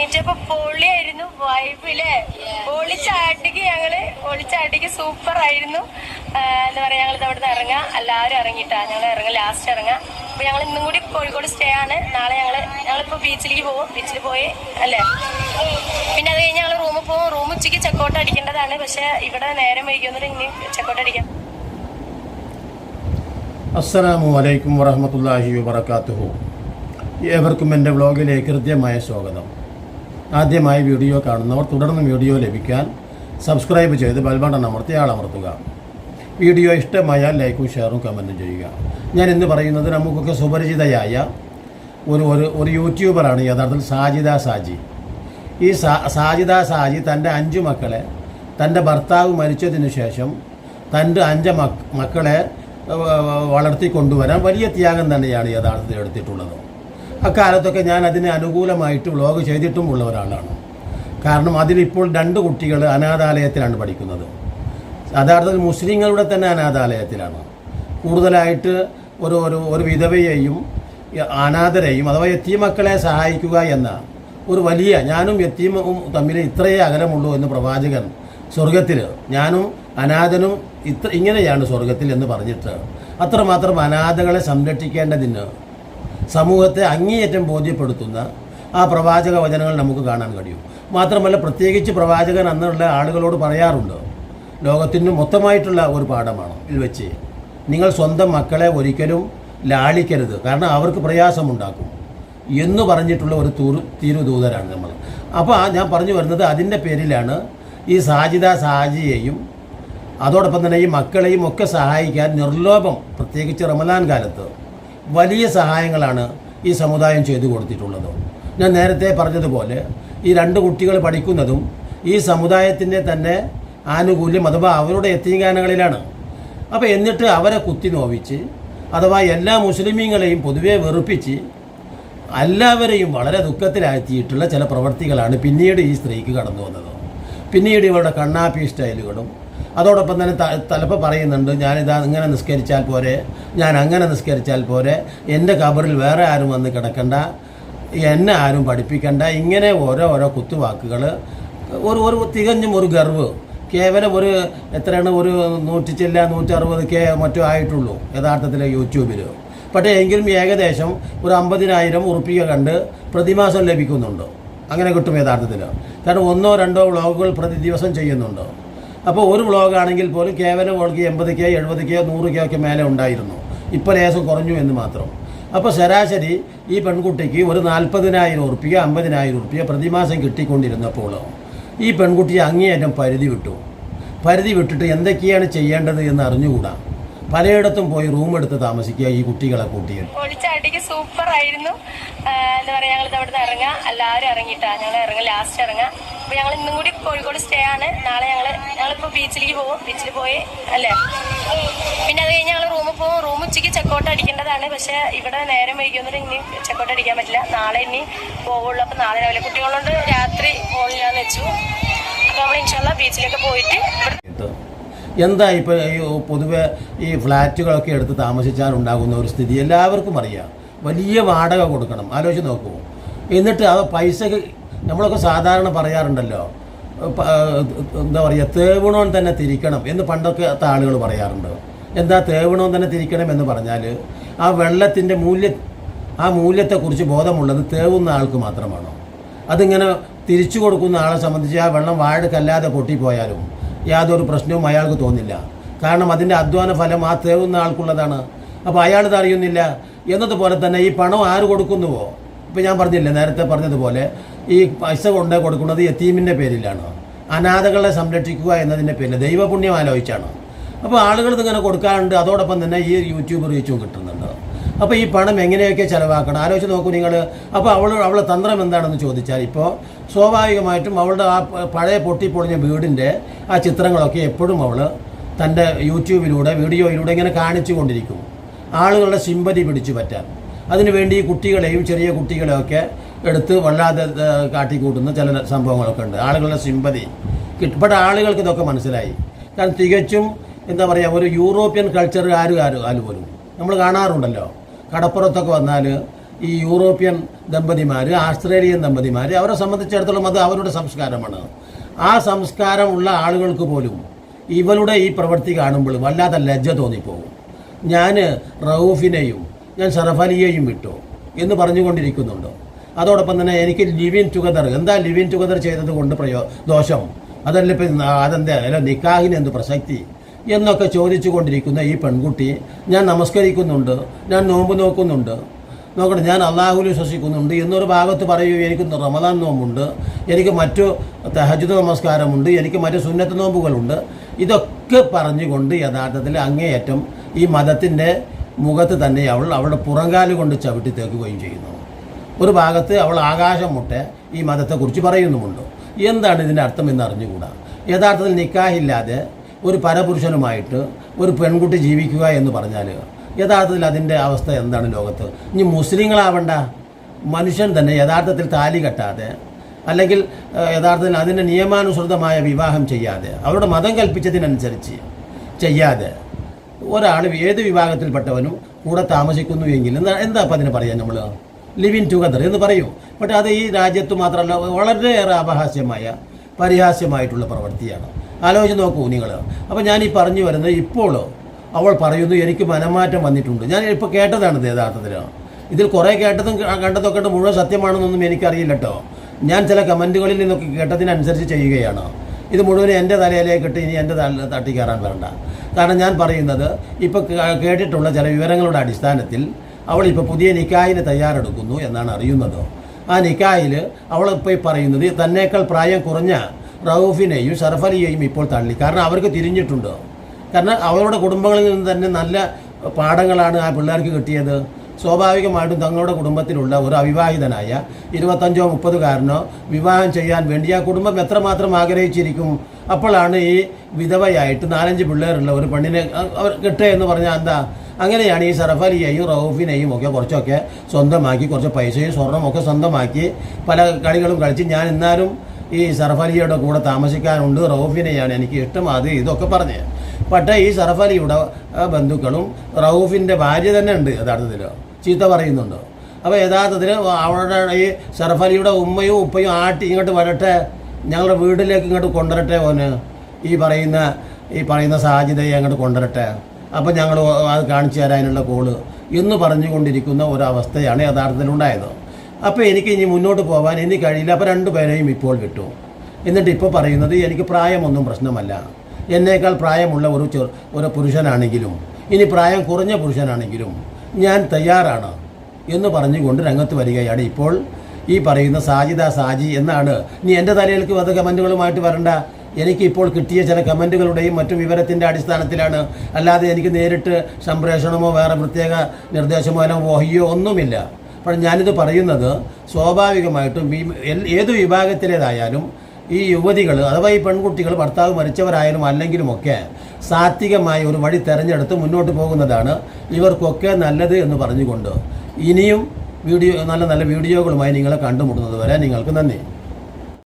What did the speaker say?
എണീറ്റപ്പോ പൊളിയായിരുന്നു വൈബില്ലേ ഒളിച്ചാട്ടിക്ക് ഞങ്ങൾ ഒളിച്ചാട്ടിക്ക് സൂപ്പർ ആയിരുന്നു എന്താ പറയാ ഞങ്ങൾ അവിടെ നിന്ന് ഇറങ്ങാം. എല്ലാവരും ഇറങ്ങിയിട്ടാ ഞങ്ങൾ ഇറങ്ങാം ലാസ്റ്റ് ഇറങ്ങാം. അപ്പൊ ഞങ്ങൾ ഇന്നും കൂടി കോഴിക്കോട് സ്റ്റേ ആണ്. നാളെ ഞങ്ങൾ ഞങ്ങളിപ്പോ ബീച്ചിലേക്ക് പോകും ബീച്ചിൽ പോയി അല്ലേ? പിന്നെ അത് കഴിഞ്ഞ് ഞങ്ങൾ റൂമിൽ പോകും റൂം ഉച്ചയ്ക്ക് ചെക്കൗട്ട് അടിക്കേണ്ടതാണ്. പക്ഷെ ഇവിടെ നേരം വൈകുന്നത് ഇനി ചെക്കൗട്ട് അടിക്കാം. അസ്സലാമു അലൈക്കും വറഹമത്തല്ലാഹി വബർക്കാത്തുഹു ഏവർക്കും എന്റെ വ്ളോഗിലേക്ക് ഹൃദ്യമായ സ്വാഗതം. ആദ്യമായി വീഡിയോ കാണുന്നവർ തുടർന്നും വീഡിയോ ലഭിക്കാൻ സബ്സ്ക്രൈബ് ചെയ്ത് ബൽബട്ടൺ അമർത്തി ആളമർത്തുക. വീഡിയോ ഇഷ്ടമായാൽ ലൈക്കും ഷെയറും കമന്റും ചെയ്യുക. ഞാൻ ഇന്ന് പറയുന്നത് നമുക്കൊക്കെ സുപരിചിതയായ ഒരു ഒരു ഒരു യൂട്യൂബറാണ് യഥാർത്ഥത്തിൽ സാജിദ സാജി. ഈ സാ സാജിദ സാജി തന്റെ അഞ്ച് മക്കളെ തന്റെ ഭർത്താവ് മരിച്ചതിന് ശേഷം തന്റെ അഞ്ച് മക്കളെ വളർത്തി വളർത്തിക്കൊണ്ടുവരാൻ വലിയ ത്യാഗം തന്നെയാണ് യഥാർത്ഥത്തിൽ എടുത്തിട്ടുള്ളത്. അക്കാലത്തൊക്കെ ഞാൻ അതിനെ അനുകൂലമായിട്ട് വ്ളോഗ് ചെയ്തിട്ടും ഉള്ള ഒരാളാണ്. കാരണം അതിലിപ്പോൾ രണ്ട് കുട്ടികൾ അനാഥാലയത്തിലാണ് പഠിക്കുന്നത്. യഥാർത്ഥത്തിൽ മുസ്ലിങ്ങളുടെ തന്നെ അനാഥാലയത്തിലാണ്. കൂടുതലായിട്ട് ഒരു ഒരു ഒരു വിധവയെയും അനാഥരെയും അഥവാ എത്തിമക്കളെ സഹായിക്കുക എന്ന ഒരു വലിയ ഞാനും എത്തിമും തമ്മിൽ ഇത്രയേ അകലമുള്ളൂ എന്ന് പ്രവാചകൻ സ്വർഗത്തിൽ ഞാനും അനാഥനും ഇത്ര ഇങ്ങനെയാണ് സ്വർഗത്തിൽ എന്ന് പറഞ്ഞിട്ട് അത്രമാത്രം അനാഥകളെ സംരക്ഷിക്കേണ്ടതിന് സമൂഹത്തെ അങ്ങേയറ്റം ബോധ്യപ്പെടുത്തുന്ന ആ പ്രവാചക വചനങ്ങൾ നമുക്ക് കാണാൻ കഴിയും. മാത്രമല്ല പ്രത്യേകിച്ച് പ്രവാചകൻ അന്നുള്ള ആളുകളോട് പറയാറുണ്ട് ലോകത്തിന് മൊത്തമായിട്ടുള്ള ഒരു പാഠമാണ് ഇതിൽ വെച്ച്. നിങ്ങൾ സ്വന്തം മക്കളെ ഒരിക്കലും ലാളിക്കരുത് കാരണം അവർക്ക് പ്രയാസമുണ്ടാക്കും എന്ന് പറഞ്ഞിട്ടുള്ള ഒരു തൂറ് തീരുദൂതരാണ് നമ്മൾ. അപ്പോൾ ഞാൻ പറഞ്ഞു വരുന്നത് അതിന്റെ പേരിലാണ് ഈ സാജിദ സാജിയെയും അതോടൊപ്പം തന്നെ ഈ മക്കളെയും ഒക്കെ സഹായിക്കാൻ നിർലോഭം പ്രത്യേകിച്ച് റമദാൻ കാലത്ത് വലിയ സഹായങ്ങളാണ് ഈ സമുദായം ചെയ്തു കൊടുത്തിട്ടുള്ളത്. ഞാൻ നേരത്തെ പറഞ്ഞതുപോലെ ഈ രണ്ട് കുട്ടികൾ പഠിക്കുന്നതും ഈ സമുദായത്തിന്റെ തന്നെ ആനുകൂല്യം അഥവാ അവരുടെ എത്തിങ്കാനകളിലാണ് അപ്പോൾ എന്നിട്ട് അവരെ കുത്തി നോവിച്ച് അഥവാ എല്ലാ മുസ്ലിമീങ്ങളെയും പൊതുവെ വെറുപ്പിച്ച് എല്ലാവരെയും വളരെ ദുഃഖത്തിലാഴ്ത്തിയിട്ടുള്ള ചില പ്രവർത്തികളാണ് പിന്നീട് ഈ സ്ത്രീക്ക് കടന്നു വന്നത്. പിന്നീട് ഇവരുടെ കണ്ണാപ്പി സ്റ്റൈലുകളും അതോടൊപ്പം തന്നെ തലപ്പ പറയുന്നുണ്ട് ഞാനിതാ ഇങ്ങനെ നിസ്കരിച്ചാൽ പോരെ ഞാൻ അങ്ങനെ നിസ്കരിച്ചാൽ പോരെ എന്റെ കബറിൽ വേറെ ആരും വന്ന് കിടക്കണ്ട എന്നെ ആരും പഠിപ്പിക്കണ്ട. ഇങ്ങനെ ഓരോ ഓരോ കുത്തുവാക്കുകൾ ഒരു ഒരു തികഞ്ഞും ഒരു ഗർവ്. കേവലം ഒരു എത്രയാണ് ഒരു നൂറ്റി ചില്ല നൂറ്റി അറുപത് കെ മറ്റോ ആയിട്ടുള്ളൂ യഥാർത്ഥത്തിൽ യൂട്യൂബിൽ പക്ഷേ എങ്കിലും ഏകദേശം ഒരു അമ്പതിനായിരം ഉറുപ്പിക കണ്ട് പ്രതിമാസം ലഭിക്കുന്നുണ്ട്. അങ്ങനെ കിട്ടും യഥാർത്ഥത്തിൽ കാരണം ഒന്നോ രണ്ടോ വ്ളോഗുകൾ പ്രതി ദിവസം ചെയ്യുന്നുണ്ട്. അപ്പോൾ ഒരു വ്ളോഗാണെങ്കിൽ പോലും കേവലം അവൾക്ക് എൺപത് കെ എഴുപത് കെ നൂറ് കെ ഒക്കെ മേലെ ഉണ്ടായിരുന്നു. ഇപ്പോൾ ലേശം കുറഞ്ഞു എന്ന് മാത്രം. അപ്പോൾ ശരാശരി ഈ പെൺകുട്ടിക്ക് ഒരു നാൽപ്പതിനായിരം ഉറുപ്പിക അമ്പതിനായിരം ഉറുപ്പിക പ്രതിമാസം കിട്ടിക്കൊണ്ടിരുന്നപ്പോൾ ഈ പെൺകുട്ടിയെ അങ്ങേയറ്റം പരിധി വിട്ടു. പരിധി വിട്ടിട്ട് എന്തൊക്കെയാണ് ചെയ്യേണ്ടത് എന്ന് അറിഞ്ഞുകൂടാ? പലയിടത്തും പോയി റൂം എടുത്ത് താമസിക്കുക ഈ കുട്ടികളെ കൂട്ടിയിട്ട്. ഒളിച്ചാട്ടിക്ക് സൂപ്പർ ആയിരുന്നു എന്താ പറയാ ഞങ്ങൾ അവിടെ നിന്ന് ഇറങ്ങാം. എല്ലാവരും ഇറങ്ങിയിട്ടാ. ഞങ്ങൾ ഇറങ്ങി ലാസ്റ്റ് ഇറങ്ങാം. അപ്പൊ ഞങ്ങൾ ഇന്നും കൂടി കോഴിക്കോട് സ്റ്റേ ആണ്. നാളെ ഞങ്ങൾ ഞങ്ങളിപ്പോ ബീച്ചിലേക്ക് പോകും. ബീച്ചിൽ പോയി അല്ലേ? പിന്നെ അത് കഴിഞ്ഞ് ഞങ്ങൾ റൂമിൽ പോകും റൂം ഉച്ചയ്ക്ക് ചെക്കൗട്ട് അടിക്കേണ്ടതാണ്. പക്ഷെ ഇവിടെ നേരം വൈകുന്നത് ഇനി ചെക്കൗട്ട് അടിക്കാൻ പറ്റില്ല. നാളെ ഇനി പോവുള്ളൂ. അപ്പൊ നാളെ രാവിലെ കുട്ടികളോട് രാത്രി പോകില്ലാന്ന് വെച്ചു. അപ്പൊ നമ്മൾ ഇൻഷാല്ല ബീച്ചിലൊക്കെ പോയിട്ട് എന്താ ഇപ്പോൾ ഈ പൊതുവെ ഈ ഫ്ലാറ്റുകളൊക്കെ എടുത്ത് താമസിച്ചാൽ ഉണ്ടാകുന്ന ഒരു സ്ഥിതി എല്ലാവർക്കും അറിയാം. വലിയ വാടക കൊടുക്കണം. ആലോചിച്ച് നോക്കൂ. എന്നിട്ട് ആ പൈസക്ക് നമ്മളൊക്കെ സാധാരണ പറയാറുണ്ടല്ലോ. എന്താ പറയുക തേവണോൻ തന്നെ തിരിക്കണം എന്ന് പണ്ടൊക്കെ ആളുകൾ പറയാറുണ്ട്. എന്താ തേവണോൻ തന്നെ തിരിക്കണം എന്ന് പറഞ്ഞാൽ ആ വെള്ളത്തിന്റെ മൂല്യ ആ മൂല്യത്തെക്കുറിച്ച് ബോധമുള്ളത് തേവുന്ന ആൾക്ക് മാത്രമാണോ? അതിങ്ങനെ തിരിച്ചു കൊടുക്കുന്ന ആളെ സംബന്ധിച്ച് ആ വെള്ളം വാഴക്കല്ലാതെ പൊട്ടിപ്പോയാലും യാതൊരു പ്രശ്നവും അയാൾക്ക് തോന്നില്ല. കാരണം അതിന്റെ അധ്വാന ഫലം ആ തേവുന്ന ആൾക്കുള്ളതാണ്. അപ്പോൾ അയാൾ ഇത് അറിയുന്നില്ല. എന്നതുപോലെ തന്നെ ഈ പണം ആര് കൊടുക്കുന്നുവോ? ഇപ്പം ഞാൻ പറഞ്ഞില്ലേ നേരത്തെ പറഞ്ഞതുപോലെ ഈ പൈസ കൊണ്ട് കൊടുക്കുന്നത് യത്തീമിന്റെ പേരിലാണ്. അനാഥകളെ സംരക്ഷിക്കുക എന്നതിന്റെ പേരിൽ ദൈവപുണ്യം ആലോചിച്ചാണ്. അപ്പോൾ ആളുകൾ ഇതിങ്ങനെ കൊടുക്കാറുണ്ട്. അതോടൊപ്പം തന്നെ ഈ യൂട്യൂബ് റീച്ചും കിട്ടുന്നുണ്ട് അപ്പോൾ ഈ പണം എങ്ങനെയൊക്കെ ചിലവാക്കണം? ആലോചിച്ച് നോക്കൂ നിങ്ങൾ അപ്പോൾ അവൾ അവളുടെ തന്ത്രം എന്താണെന്ന് ചോദിച്ചാൽ ഇപ്പോൾ സ്വാഭാവികമായിട്ടും അവളുടെ ആ പഴയ പൊട്ടിപ്പൊളിഞ്ഞ വീടിന്റെ ആ ചിത്രങ്ങളൊക്കെ എപ്പോഴും അവൾ തന്റെ യൂട്യൂബിലൂടെ വീഡിയോയിലൂടെ ഇങ്ങനെ കാണിച്ചു കൊണ്ടിരിക്കും. ആളുകളുടെ സിമ്പതി പിടിച്ചു പറ്റാൻ. അതിനുവേണ്ടി ഈ കുട്ടികളെയും ചെറിയ കുട്ടികളെയൊക്കെ എടുത്ത് വല്ലാതെ കാട്ടിക്കൂട്ടുന്ന ചില സംഭവങ്ങളൊക്കെ ഉണ്ട്. ആളുകളുടെ സിമ്പതി കിട്ടപ്പെട്ട ആളുകൾക്ക് ഇതൊക്കെ മനസ്സിലായി. കാരണം തികച്ചും എന്താ പറയുക ഒരു യൂറോപ്യൻ കൾച്ചർ ആരും ആരും ആരും പോലും. നമ്മൾ കാണാറുണ്ടല്ലോ. കടപ്പുറത്തൊക്കെ വന്നാൽ ഈ യൂറോപ്യൻ ദമ്പതിമാർ ആസ്ട്രേലിയൻ ദമ്പതിമാർ അവരെ സംബന്ധിച്ചിടത്തോളം അത് അവരുടെ സംസ്കാരമാണ്. ആ സംസ്കാരമുള്ള ആളുകൾക്ക് പോലും ഇവളുടെ ഈ പ്രവൃത്തി കാണുമ്പോൾ വല്ലാത്ത ലജ്ജ തോന്നിപ്പോകും. ഞാൻ റൌഫിനെയും ഞാൻ ഷറഫലിയെയും വിട്ടു എന്ന് പറഞ്ഞുകൊണ്ടിരിക്കുന്നുണ്ടോ. അതോടൊപ്പം തന്നെ എനിക്ക് ലിവിൻ ടുഗദർ എന്താ ലിവിൻ ടുഗദർ ചെയ്തത് കൊണ്ട് പ്രയോ ദോഷം? അതല്ല ഇപ്പം അതെന്താ? അല്ല നിക്കാഹിന് എന്ത് പ്രസക്തി? എന്നൊക്കെ ചോദിച്ചു കൊണ്ടിരിക്കുന്ന ഈ പെൺകുട്ടി ഞാൻ നമസ്കരിക്കുന്നുണ്ട് ഞാൻ നോമ്പ് നോക്കുന്നുണ്ട്. നോക്കട്ടെ ഞാൻ അള്ളാഹുൽ വിശ്വസിക്കുന്നുണ്ട്. എന്നൊരു ഭാഗത്ത് പറയൂ എനിക്ക് റമദാൻ നോമ്പുണ്ട് എനിക്ക് മറ്റു തഹജുദ് നമസ്കാരമുണ്ട് എനിക്ക് മറ്റു സുന്നത്ത് നോമ്പുകളുണ്ട്. ഇതൊക്കെ പറഞ്ഞുകൊണ്ട് യഥാർത്ഥത്തിൽ അങ്ങേയറ്റം ഈ മതത്തിന്റെ മുഖത്ത് തന്നെ അവൾ അവളുടെ പുറങ്കാൽ കൊണ്ട് ചവിട്ടി തേക്കുകയും ചെയ്യുന്നു. ഒരു ഭാഗത്ത് അവൾ ആകാശം മുട്ടെ ഈ മതത്തെക്കുറിച്ച് പറയുന്നുമുണ്ട്. എന്താണ് ഇതിന്റെ അർത്ഥം എന്ന് അറിഞ്ഞുകൂടാ യഥാർത്ഥത്തിൽ നിക്കാഹില്ലാതെ ഒരു പരപുരുഷനുമായിട്ട് ഒരു പെൺകുട്ടി ജീവിക്കുക എന്ന് പറഞ്ഞാൽ യഥാർത്ഥത്തിൽ അതിന്റെ അവസ്ഥ എന്താണ് ലോകത്ത്? ഇനി മുസ്ലിങ്ങളാവണ്ട. മനുഷ്യൻ തന്നെ യഥാർത്ഥത്തിൽ താലി കെട്ടാതെ അല്ലെങ്കിൽ യഥാർത്ഥത്തിൽ അതിന്റെ നിയമാനുസൃതമായ വിവാഹം ചെയ്യാതെ അവരുടെ മതം കൽപ്പിച്ചതിനനുസരിച്ച് ചെയ്യാതെ ഒരാൾ ഏത് വിഭാഗത്തിൽപ്പെട്ടവനും കൂടെ താമസിക്കുന്നു എങ്കിൽ എന്താ എന്താ അപ്പം അതിന് പറയാൻ നമ്മൾ? ലിവ് ഇൻ ടുഗദർ എന്ന് പറയൂ. പക്ഷേ അത് ഈ രാജ്യത്ത് മാത്രമല്ല വളരെയേറെ അപഹാസ്യമായ പരിഹാസ്യമായിട്ടുള്ള പ്രവൃത്തിയാണ്. ആലോചിച്ച് നോക്കൂ നിങ്ങൾ. അപ്പോൾ ഞാൻ ഈ പറഞ്ഞു വരുന്നത് ഇപ്പോൾ അവൾ പറയുന്നു എനിക്ക് മനമാറ്റം വന്നിട്ടുണ്ട്. ഞാൻ ഇപ്പോൾ കേട്ടതാണ് യഥാർത്ഥത്തിൽ ഇതിൽ കുറേ കേട്ടതും കണ്ടതൊക്കെ മുഴുവൻ സത്യമാണെന്നൊന്നും എനിക്കറിയില്ല കേട്ടോ. ഞാൻ ചില കമന്റുകളിൽ നിന്നൊക്കെ കേട്ടതിനനുസരിച്ച് ചെയ്യുകയാണ്. ഇത് മുഴുവൻ എന്റെ തലയിലേക്ക് ഇട്ട് ഇനി എന്റെ തല തട്ടി കയറാൻ വരണ്ട. കാരണം ഞാൻ പറയുന്നത് ഇപ്പോൾ കേട്ടിട്ടുള്ള ചില വിവരങ്ങളുടെ അടിസ്ഥാനത്തിൽ അവൾ ഇപ്പോൾ പുതിയ നിക്കായിന് തയ്യാറെടുക്കുന്നു എന്നാണ് അറിയുന്നത്. ആ നിക്കായിൽ അവൾ ഇപ്പോൾ പറയുന്നത് തന്നേക്കാൾ പ്രായം കുറഞ്ഞ റൌഫിനെയും ഷറഫലിയെയും ഇപ്പോൾ തള്ളി. കാരണം അവർക്ക് തിരിഞ്ഞിട്ടുണ്ട്? കാരണം അവരുടെ കുടുംബങ്ങളിൽ നിന്ന് തന്നെ നല്ല പാഠങ്ങളാണ് ആ പിള്ളേർക്ക് കിട്ടിയത്. സ്വാഭാവികമായിട്ടും തങ്ങളുടെ കുടുംബത്തിലുള്ള ഒരു അവിവാഹിതനായ ഇരുപത്തഞ്ചോ മുപ്പതുകാരനോ വിവാഹം ചെയ്യാൻ വേണ്ടി ആ കുടുംബം എത്രമാത്രം ആഗ്രഹിച്ചിരിക്കും? അപ്പോഴാണ് ഈ വിധവയായിട്ട് നാലഞ്ച് പിള്ളേരുള്ള ഒരു പെണ്ണിനെ അവർ കിട്ടുക എന്ന് പറഞ്ഞാൽ എന്താ? അങ്ങനെയാണ് ഈ സറഫലിയെയും റൌഫിനെയും ഒക്കെ കുറച്ചൊക്കെ സ്വന്തമാക്കി കുറച്ച് പൈസയും സ്വർണമൊക്കെ സ്വന്തമാക്കി പല കളികളും കളിച്ച് ഞാൻ എന്നാലും ഈ സർഫലിയുടെ കൂടെ താമസിക്കാനുണ്ട്. റൌഫിനെയാണ് എനിക്ക് ഇഷ്ടം. അത് ഇതൊക്കെ പറഞ്ഞ്. പക്ഷേ ഈ സർഫലിയുടെ ബന്ധുക്കളും റൌഫിന്റെ ഭാര്യ തന്നെ ഉണ്ട്. യഥാർത്ഥത്തിൽ ചീത്ത പറയുന്നുണ്ട്. അപ്പോൾ യഥാർത്ഥത്തിൽ അവരുടെ ഈ സർഫലിയുടെ ഉമ്മയും ഉപ്പയും ആട്ടി ഇങ്ങോട്ട് വരട്ടെ. ഞങ്ങളുടെ വീട്ടിലേക്ക് ഇങ്ങോട്ട് കൊണ്ടുവരട്ടെ ഓന് ഈ പറയുന്ന ഈ പറയുന്ന സാധ്യതയെ അങ്ങോട്ട് കൊണ്ടുവരട്ടെ. അപ്പോൾ ഞങ്ങൾ അത് കാണിച്ചു തരാനുള്ള കോൾ എന്ന് പറഞ്ഞുകൊണ്ടിരിക്കുന്ന ഒരവസ്ഥയാണ് യഥാർത്ഥത്തിൽ ഉണ്ടായത് അപ്പോൾ എനിക്ക് ഇനി മുന്നോട്ട് പോകാൻ ഇനി കഴിയില്ല. അപ്പോൾ രണ്ടുപേരെയും ഇപ്പോൾ വിട്ടു. എന്നിട്ട് ഇപ്പോൾ പറയുന്നത് എനിക്ക് പ്രായമൊന്നും പ്രശ്നമല്ല. എന്നേക്കാൾ പ്രായമുള്ള ഒരു ചെറു ഒരു പുരുഷനാണെങ്കിലും ഇനി പ്രായം കുറഞ്ഞ പുരുഷനാണെങ്കിലും ഞാൻ തയ്യാറാണ് എന്ന് പറഞ്ഞുകൊണ്ട് രംഗത്ത് വരികയാണ് ഇപ്പോൾ ഈ പറയുന്ന സാജിദ സാജി എന്നാണ്. നീ എന്റെ തലയിലേക്ക് വന്ന കമന്റുകളുമായിട്ട് വരണ്ട. എനിക്കിപ്പോൾ കിട്ടിയ ചില കമന്റുകളുടെയും മറ്റു വിവരത്തിന്റെ അടിസ്ഥാനത്തിലാണ്. അല്ലാതെ എനിക്ക് നേരിട്ട് സംപ്രേഷണമോ വേറെ പ്രത്യേക നിർദ്ദേശമോ അല്ല വഹിയോ ഒന്നുമില്ല. അപ്പോൾ ഞാനിത് പറയുന്നത് സ്വാഭാവികമായിട്ടും ഈ ഏത് വിഭാഗത്തിലേതായാലും ഈ യുവതികൾ അഥവാ ഈ പെൺകുട്ടികൾ ഭർത്താവ് മരിച്ചവരായാലും അല്ലെങ്കിലുമൊക്കെ സാത്വികമായ ഒരു വഴി തെരഞ്ഞെടുത്ത് മുന്നോട്ട് പോകുന്നതാണ് ഇവർക്കൊക്കെ നല്ലത് എന്ന് പറഞ്ഞുകൊണ്ട്. ഇനിയും വീഡിയോ നല്ല നല്ല വീഡിയോകളുമായി നിങ്ങളെ കണ്ടുമുട്ടുന്നത് വരെ നിങ്ങൾക്ക് നന്ദി.